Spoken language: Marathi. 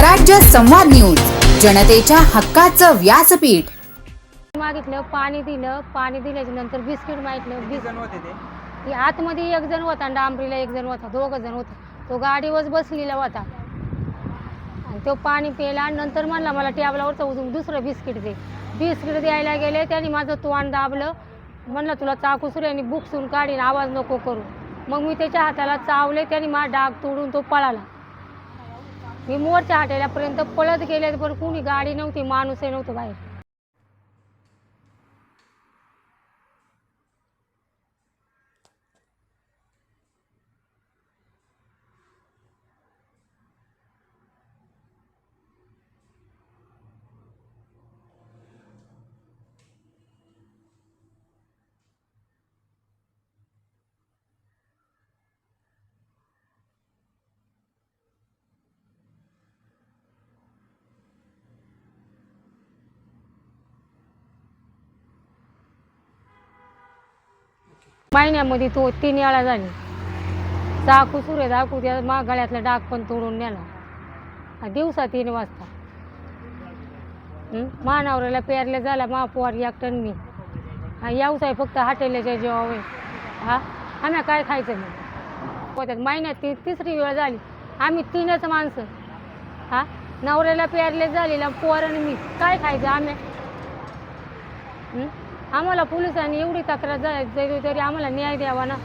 स्वराज्य संवाद न्यूज. जनतेच्या हक्काचं व्यासपीठ. मागितलं पाणी दिलं पाणी दिल्याच्या नंतर बिस्किट मागितलं होते ते. ती आतमध्ये एक जण होता आणि डांबरीला एक जण होता दोघं जण होते. तो गाडीवर बसलेला होता. आणि तो पाणी प्यायला आणि नंतर म्हणला मला टॅबलावरचं उजून दुसरं बिस्किट दे. बिस्किट द्यायला गेले त्यांनी माझं तोंड दाबलं. म्हणलं तुला चाकू सुऱ्याने बुकसून काढीन आवाज नको करू. मग मी त्याच्या हाताला चावले त्यांनी माझा डाग तोडून तो पळाला. मी मोरच्या हटेल्यापर्यंत पळत गेले पण कुणी गाडी नव्हती माणूसही नव्हतं बाहेर. महिन्यामध्ये तो तीन वेळा झाली. चाकू सुरे दाखू त्या मा गळ्यातला डाग पण तोडून नेला. दिवसा तीन वाजता मानावऱ्याला पेरल्या झाला मा पोर एकटन मी. हा व्यवसाय फक्त हाटेल्याच्या जेव्हा हा आम्ही काय खायचं मग? पोत्यात महिन्यात ती तिसरी वेळ झाली. आम्ही तीनच माणसं. हा नवऱ्याला पेरले झालेला पोर आणि मी. काय खायचं आम्ही? आम्हाला पोलिसांनी एवढी तक्रार झाली तरी आम्हाला न्याय द्यावा ना.